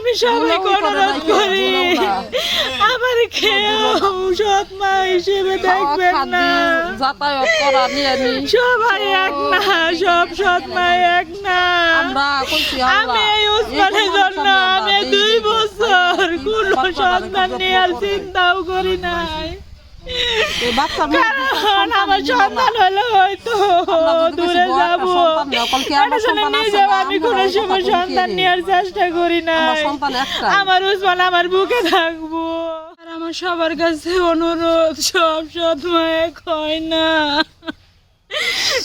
আমি সবাইকে অনুরোধ করি আমার খেয়েও সৎ মা হিসেবে দেখবেন না। যাতায়াত করা নিয়ে সবাই এক না সব সৎ মা এক না। আমি এই উসমানের জন্য আমি দুই বছর কোনো সন্তান নেওয়ার চিন্তাও করি নাই। আমার সন্তান হলে হয়তো দূরে যাব। আমি কোনো সময় সন্তান নেওয়ার চেষ্টা করি না। আমার সন্তান একটা আমার উসমান আমার বুকে থাকব। আর আমার সবার কাছে অনুরোধ সব সৎ মায়ের হয় না।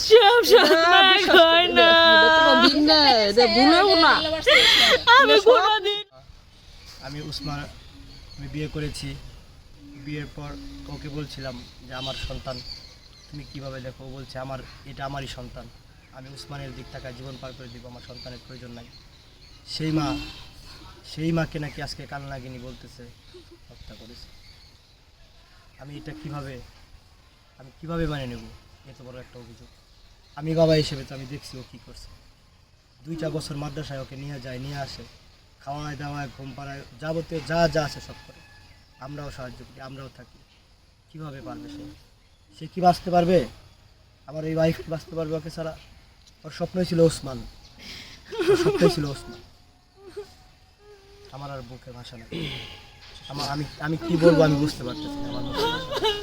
সব সৎ মায়ের হয় না। আমি কোনোদিন আমি উসমান আমি বিয়ে করেছি। বিয়ের পর ওকে বলছিলাম যে আমার সন্তান তুমি কীভাবে দেখো? বলছে আমার এটা আমারই সন্তান। আমি উসমানের দিক থাকা জীবন পার করে দিব, আমার সন্তানের প্রয়োজন নাই। সেই মা, সেই মাকে নাকি আজকে কান্নাগিনি বলতেছে, হত্যা করেছে। আমি এটা কীভাবে, আমি কীভাবে মানে নেব? এত বড় একটা অভিযোগ। আমি বাবা হিসেবে তো আমি দেখছি ও কী করছে। দুইটা বছর মাদ্রাসায় ওকে নিয়ে যায়, নিয়ে আসে। খাওয়ায় দাওয়ায়, ঘুম পাড়ায়, যাবতীয় যা যা আছে সব করে। আমরাও সাহায্য করি, আমরাও থাকি। কীভাবে পারবে সে? সে কি বাঁচতে পারবে? আমার এই ওয়াইফ বাঁচতে পারবে ওকে ছাড়া? ওর স্বপ্নই ছিল ওসমান। স্বপ্নই ছিল ওসমান। আমার আর বুকে ভাষা নেই। আমার আমি আমি কি বলব আমি বুঝতে পারতেছি না আমার মুখে ভাষা নেই।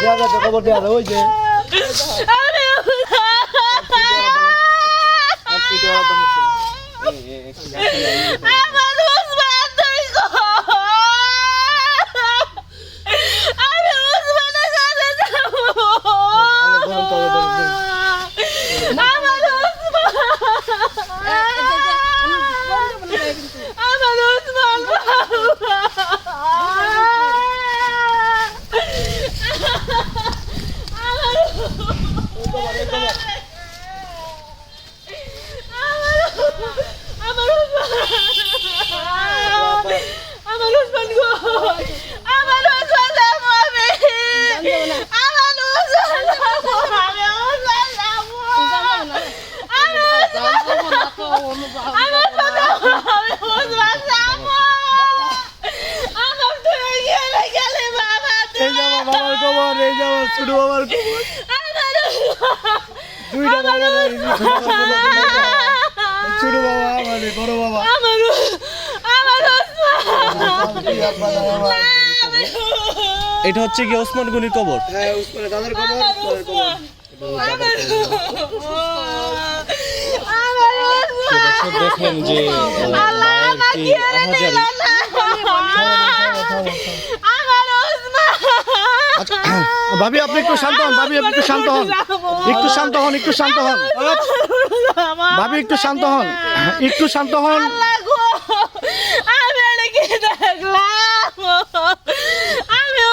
দেয়া যাবে খবর দেয়া যাবে ওই যে আমার আমার উসমান গো আমার উসমান যাব আমি আমার উসমান যাব আমি উসমান যাব আমি আমার কথা আমি উসমান যাব আমার তুই গেলে গেলে বাবা এই যে আমার বাবার খবর এই যে আমার ছোট বাবার দুইটা বাবা ছোট বাবা আমার বড় বাবা। আমার আমার এটা হচ্ছে কি ওসমান গনির কবর? হ্যাঁ উসমানের দাদার দেখলেন যে আহ, মায়ের কি আহাজারি আচ্ছা, ভাবি আপনি একটু শান্ত হন ভাবি আপনি একটু শান্ত হন। একটু শান্ত হন একটু শান্ত হন। ভাবি একটু শান্ত হন। একটু শান্ত হন। আমি এটাকে দেখলাম আমি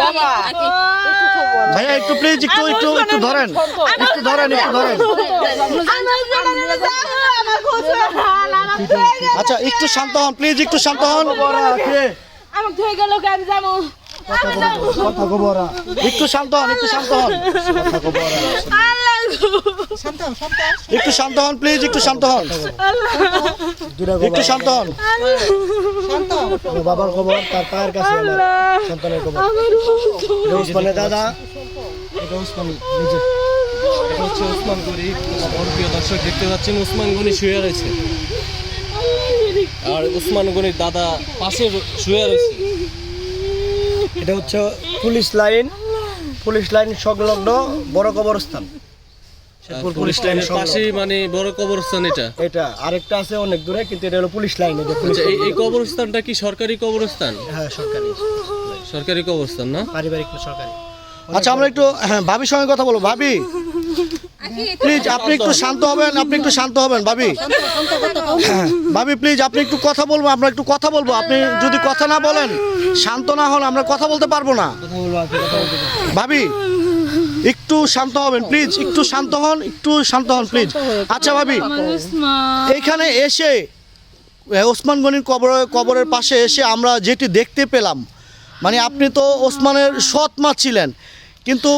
বাবা ভাইয়া একটু প্লিজ একটু একটু একটু ধরেন। একটু ধরেন একটু ধরেন। আচ্ছা একটু শান্ত হন প্লিজ একটু শান্ত হন। ধুয়ে গেল আমি যাব। কথা একটু শান্ত হন একটু শান্ত হন। আল্লাহ একটু শান্ত হন প্লিজ একটু শান্ত হন। একটু শান্ত হন। বাবার খবর তার পায়ের কাছে সন্তানের খবর। দাদা। এটা উসমান নিজে এটা হচ্ছে ওসমান গনি। আমার প্রিয় দর্শক দেখতে পাচ্ছেন ওসমান গনি শুয়ে রয়েছে। আর ওসমান গনির দাদা পাশে শুয়ে রয়েছে। এটা হচ্ছে পুলিশ লাইন। পুলিশ লাইন সংলগ্ন বড় কবরস্থান। পুলিশ লাইন লাইনের পাশেই মানে বড় কবরস্থান এটা? এটা আরেকটা আছে অনেক দূরে কিন্তু এটা হলো পুলিশ লাইন এই আচ্ছা এই এই কবরস্থানটা কি সরকারি কবরস্থান? হ্যাঁ সরকারি। সরকারি কবরস্থান না? পারিবারিক সরকারি। আচ্ছা আমরা একটু হ্যাঁ ভাবির সঙ্গে কথা বলব। ভাবি? প্লিজ আপনি একটু শান্ত হবেন আপনি একটু শান্ত হবেন ভাবি। ভাবি প্লিজ আপনি একটু কথা বলব আমরা একটু কথা বলব। আপনি যদি কথা না বলেন শান্ত না হন আমরা কথা বলতে পারব না। ভাবি একটু শান্ত হবেন প্লিজ একটু শান্ত হন একটু শান্ত হন প্লিজ। আচ্ছা ভাবি এইখানে এসে ওসমান গনির কবর কবরের পাশে এসে আমরা যেটি দেখতে পেলাম মানে আপনি তো ওসমানের সৎ মা ছিলেন। কিন্তু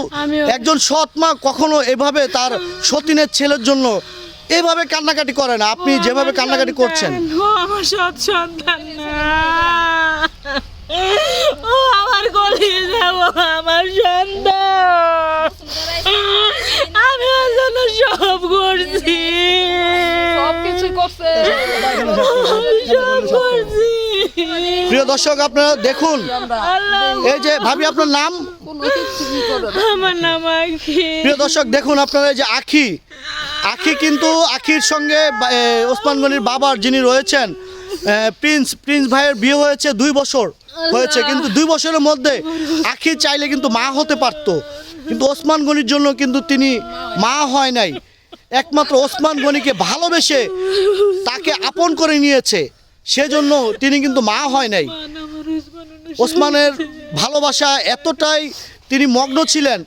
একজন সৎ মা কখনো এভাবে তার সতীনের ছেলের জন্য এভাবে কান্নাকাটি করে না। আপনি যেভাবে কান্নাকাটি করছেন। আমার সৎ সন্তান ও আমার গলিয়ে যাব আমার সন্তান। আমি ওর জন্য সব করছি। সব কিছু করছে। সব করছি। প্রিয় দর্শক আপনারা দেখুন। এই যে ভাবি আপনার নাম। আমার নাম আখি। প্রিয় দর্শক দেখুন আপনারা এই যে আখি। আখি কিন্তু আখির সঙ্গে ওসমান গনির বাবার যিনি রয়েছেন প্রিন্স প্রিন্স ভাইয়ের বিয়ে হয়েছে দুই বছর হয়েছে। কিন্তু দুই বছরের মধ্যে আখি চাইলে কিন্তু মা হতে পারতো। কিন্তু ওসমান গনির জন্য কিন্তু তিনি মা হয় নাই। একমাত্র ওসমান গনিকে ভালোবেসে তাকে আপন করে নিয়েছে। সেজন্য তিনি কিন্তু মা হয় নাই। ওসমানের ভালোবাসা এতটাই তিনি মগ্ন ছিলেন।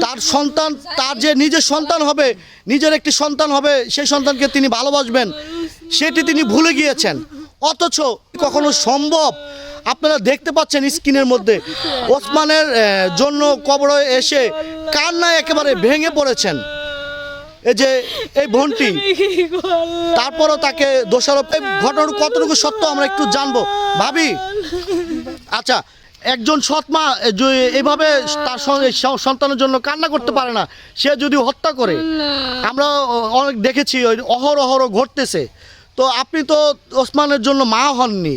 তার সন্তান তার যে নিজের সন্তান হবে নিজের একটি সন্তান হবে সেই সন্তানকে তিনি ভালোবাসবেন। সেটি তিনি ভুলে গিয়েছেন। অথচ কখনো সম্ভব। আপনারা দেখতে পাচ্ছেন স্ক্রিনের মধ্যে। ওসমানের জন্য কবরে এসে কান্নায় একেবারে ভেঙে পড়েছেন। এই যে এই বোনটি। তারপরও তাকে দোষারোপ। ঘটনার কতটুকু সত্য আমরা একটু জানব। ভাবি আচ্ছা একজন সৎমা এইভাবে তার সঙ্গে সন্তানের জন্য কান্না করতে পারে না সে যদি হত্যা করে আমরা অনেক দেখেছি ওই অহর অহর ঘটতেছে। তো আপনি তো ওসমানের জন্য মা হননি।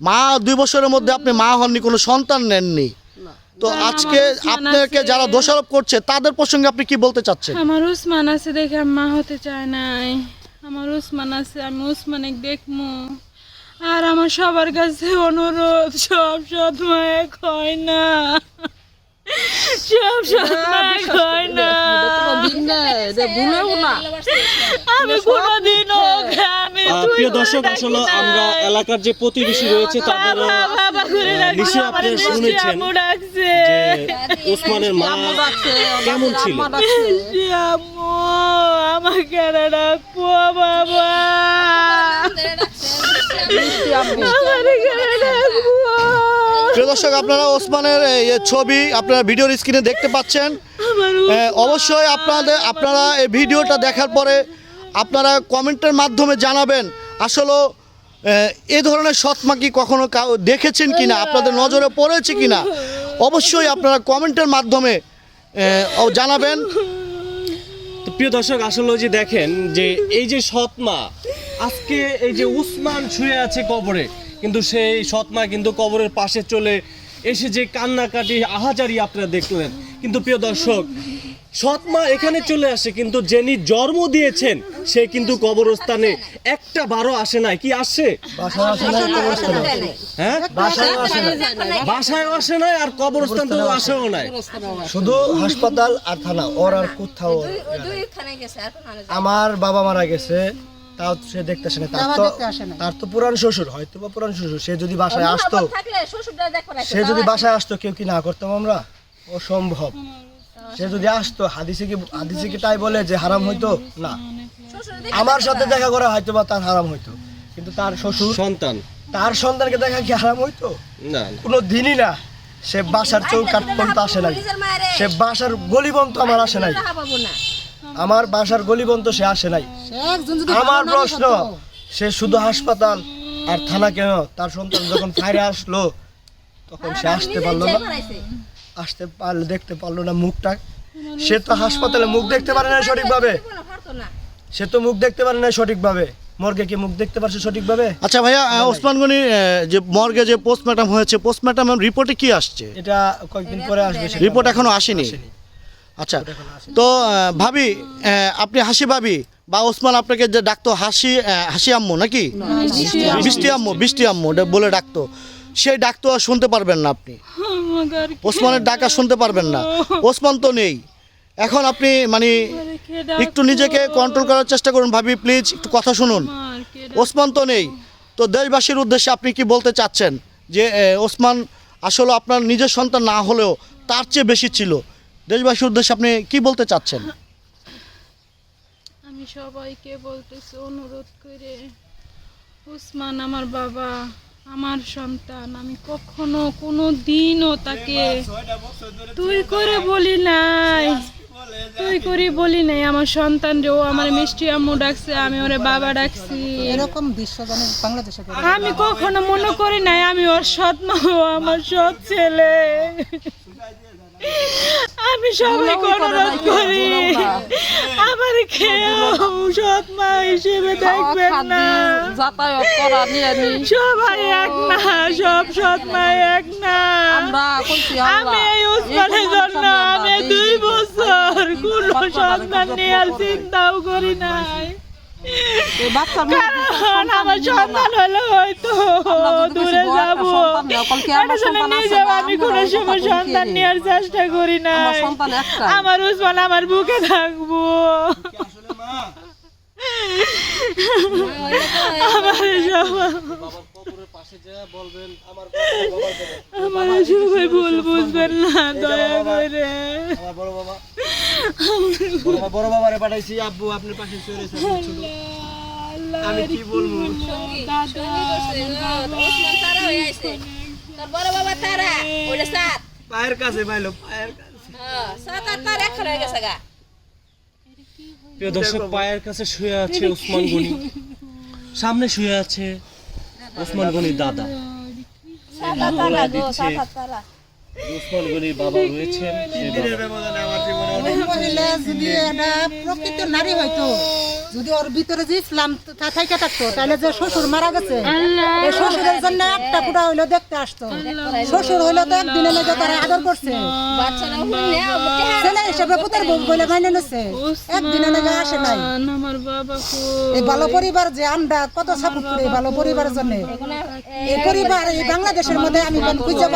মা দুই বছরের মধ্যে আপনি মা হননি কোনো সন্তান নেননি। তো আজকে আপনাকে যারা দোষারোপ করছে তাদের প্রসঙ্গে আপনি কি বলতে চাচ্ছেন? আমার উসমান আছে দেখে মা হতে চায় নাই। আমার উসমান আছে আমি উসমানে দেখমু আর আমার সবার কাছে অনুরোধ সব সৎ মায়ের হয় না। সব সৎ মায়ের হয় না। আমি কোনোদিন ওকে আমি প্রিয় দর্শক আসলে আমরা এলাকার যে প্রতিবেশী রয়েছে তাদের শুনেছেন ওসমানের মা কেমন ছিল? আমাকে বাবা। প্রিয় দর্শক আপনারা ওসমানের ছবি আপনারা ভিডিওর স্ক্রিনে দেখতে পাচ্ছেন। অবশ্যই আপনাদের আপনারা এই ভিডিওটা দেখার পরে আপনারা কমেন্টের মাধ্যমে জানাবেন আসলে এ ধরনের সৎমা কি কখনো কাউ দেখেছেন কিনা আপনাদের নজরে পড়েছে কিনা অবশ্যই আপনারা কমেন্টের মাধ্যমে জানাবেন। প্রিয় দর্শক আসলে যে দেখেন যে এই যে সৎমা আজকে এই যে উসমান শুয়ে আছে কবরে কিন্তু সেই সৎমা কিন্তু কবরের পাশে চলে এসে যে কান্নাকাটি আহাজারি আপনারা দেখলেন। কিন্তু প্রিয় দর্শক সৎমা এখানে চলে আসে কিন্তু যিনি জন্ম দিয়েছেন সে কিন্তু কবরস্থানে একটা বারো আসে নাই। কি আসে? বাসায় আসে হ্যাঁ? বাসায় আসে না বাসায় আসে নাই আর কবরস্থান তো আসেও নাই। শুধু হাসপাতাল আর থানা ওর আর কোথাও আমার বাবা মারা গেছে তাও সে দেখতেছে না। তার তো তার তো পুরান শ্বশুর হয়তো বা পুরান শ্বশুর। সে যদি বাসায় আসতো সে যদি বাসায় আসতো কেউ কি না করতাম আমরা? অসম্ভব। সে যদি আসতো হাদিসে কি হাদিসে কি তাই বলে যে হারাম হইতো? না। আমার সাথে দেখা করা হয়তো বা তার হারাম হইতো। কিন্তু তার শ্বশুর সন্তান। তার সন্তানকে দেখা কি হারাম হইতো? না কোনো দিনই না। সে বাসার চৌকাট পর্যন্ত আসে নাই। সে বাসার গলিবন্ত আমার আসে নাই। আমার বাসার গলিবন্ত সে আসে নাই। আমার প্রশ্ন সে শুধু হাসপাতাল আর থানা কেন? তার সন্তান যখন ফাইরে আসলো তখন সে আসতে পারল না। আসতে পারল দেখতে পারল না মুখটা। সে তো হাসপাতালে মুখ দেখতে পারে না সঠিকভাবে। সে তো মুখ দেখতে পারে না সঠিকভাবে। মর্গে কি মুখ দেখতে পারছে সঠিকভাবে? আচ্ছা ভাইয়া আহ, ওসমান গনি যে মর্গে যে পোস্টমর্টম হয়েছে পোস্টমর্টম রিপোর্টে কি আসছে? এটা কয়েকদিন পরে আসবে রিপোর্ট এখনও আসেনি। আচ্ছা তো ভাবি আপনি হাসি ভাবি? বা ওসমান আপনাকে যে ডাকতো হাসি হাসি আম্মু নাকি? বৃষ্টি আম্মু। বৃষ্টি আম্মু বলে ডাকতো। সেই ডাকতো আর শুনতে পারবেন না আপনি। আর ওসমানের ডাকা শুনতে পারবেন না। ওসমান তো নেই। এখন আপনি মানে একটু নিজেকে কন্ট্রোল করার চেষ্টা করুন ভাবি প্লিজ একটু কথা শুনুন। ওসমান তো নেই। তো দেশবাসীর উদ্দেশ্যে আপনি কি বলতে চাচ্ছেন? যে ওসমান আসলে আপনার নিজের সন্তান না হলেও তার চেয়ে বেশি ছিল। দেশবাসীর উদ্দেশ্যে আপনি কি বলতে চাচ্ছেন? আমি সবাইকে বলতেছি অনুরোধ করে উসমান আমার বাবা আমার সন্তান আমি কখনো কোনো দিনও তাকে তুই করে বলি নাই। তুই করে বলি নাই। আমার সন্তান যে ও আমার মিষ্টি আম্মু ডাকছে আমি ওরে বাবা ডাকছি। এরকম দৃশ্য যেন বাংলাদেশে আমি কখনো মনে করি নাই আমি ওর সৎ মা ও আমার সৎ ছেলে। আমি সবাইকে অনুরোধ করি। আমার খেয়েও সৎ মা হিসেবে দেখবেন না। যাতায়াত করা নিয়ে সবাই এক না সব সৎ মা এক না। আমি এই উসমানের জন্য আমি দুই বছর কোনো সন্তান নেওয়ার চিন্তাও করি নাই। এই কারণ আমার সন্তান হলে হয়তো দূরে যাব। আমি কোনো সময় সন্তান নেওয়ার চেষ্টা করি না। আমার সন্তান একটা আমার উসমান আমার বুকে থাকব। আমার আমার সবাই ভুল বুঝবেন না দয়া করে। আমার বড় বাবা। বড় বাবা- বড় বাবারে পাঠাইছি আব্বু আপনার পাশে চলে আমি কি বলব? দাদা ওসমান তারা আছে তোর বড় বাবা তারা ওটা সাত। পায়ের কাছে পাইলো পায়ের কাছে। হ্যাঁ সাত আর তার এক হয়ে গেছে গা। প্রিয় দর্শক পায়ের কাছে শুয়ে আছে ওসমান গনি। সামনে শুয়ে আছে ওসমান গনির দাদা। ওসমান গনির বাবা রয়েছেন প্রকৃত নারী হয়তো যদি ওর ভিতরে যে ইসলাম থাইকা থাকতো তাহলে যে শ্বশুর মারা গেছে এই শ্বশুরের জন্য একটা পুরা হইল দেখতে আসতো। শ্বশুর হইল তো একদিনে লেগে তারা আদর করছে। ছেলে হিসেবে পুতের বউ বলে মাইনে একদিনে লেগে আসে নাই। এই ভালো পরিবার যে আমরা কত সাপোর্ট করি ভালো পরিবারের জন্য। এই পরিবার এই বাংলাদেশের মধ্যে আমি খুঁজে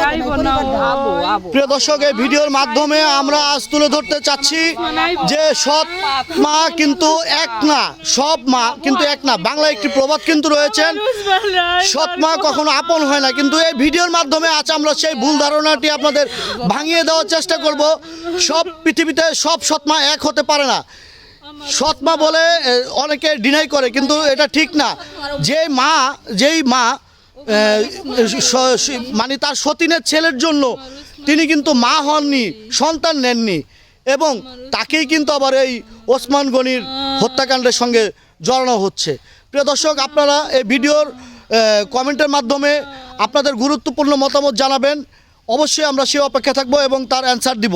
প্রিয় দর্শক এই ভিডিওর মাধ্যমে আমরা আজ তুলে ধরতে চাচ্ছি যে সৎ মা কিন্তু এক না সব মা কিন্তু এক না। বাংলা একটি প্রবাদ কিন্তু রয়েছেন সৎ মা কখনো আপন হয় না, কিন্তু এই ভিডিওর মাধ্যমে আজ আমরা সেই ভুল ধারণাটি আপনাদের ভাঙিয়ে দেওয়ার চেষ্টা করব। সব পৃথিবীতে সব সৎ মা এক হতে পারে না। সৎমা বলে অনেকে ডিনাই করে, কিন্তু এটা ঠিক না। যে মা, যেই মা মানে তার সতীনের ছেলের জন্য তিনি কিন্তু মা হননি, সন্তান নেননি এবং তাকেই কিন্তু আবার এই ওসমান গনির হত্যাকাণ্ডের সঙ্গে জড়ানো হচ্ছে। প্রিয় দর্শক, আপনারা এই ভিডিওর কমেন্টের মাধ্যমে আপনাদের গুরুত্বপূর্ণ মতামত জানাবেন। অবশ্যই আমরা সে অপেক্ষা থাকব এবং তার অ্যান্সার দিব।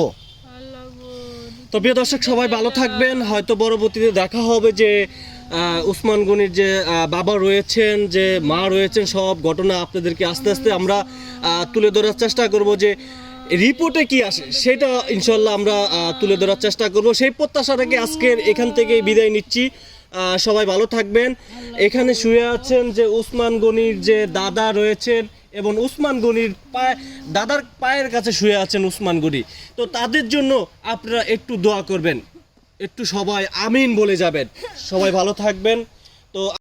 তো প্রিয় দর্শক, সবাই ভালো থাকবেন। হয়তো পরবর্তীতে দেখা হবে যে উসমান গনির যে বাবা রয়েছেন, যে মা রয়েছেন, সব ঘটনা আপনাদেরকে আস্তে আস্তে আমরা তুলে ধরার চেষ্টা করব যে, রিপোর্টে কি আসে সেটা ইনশাল্লাহ আমরা তুলে ধরার চেষ্টা করব। সেই প্রত্যাশা থেকে আজকের এখান থেকে বিদায় নিচ্ছি। সবাই ভালো থাকবেন। এখানে শুয়ে আছেন যে উসমান গনির যে দাদা রয়েছেন এবং উসমান গনির পায়ে দাদার পায়ের কাছে শুয়ে আছেন উসমান গনি। তো তাদের জন্য আপনারা একটু দোয়া করবেন। একটু সবাই আমিন বলে যাবেন। সবাই ভালো থাকবেন। তো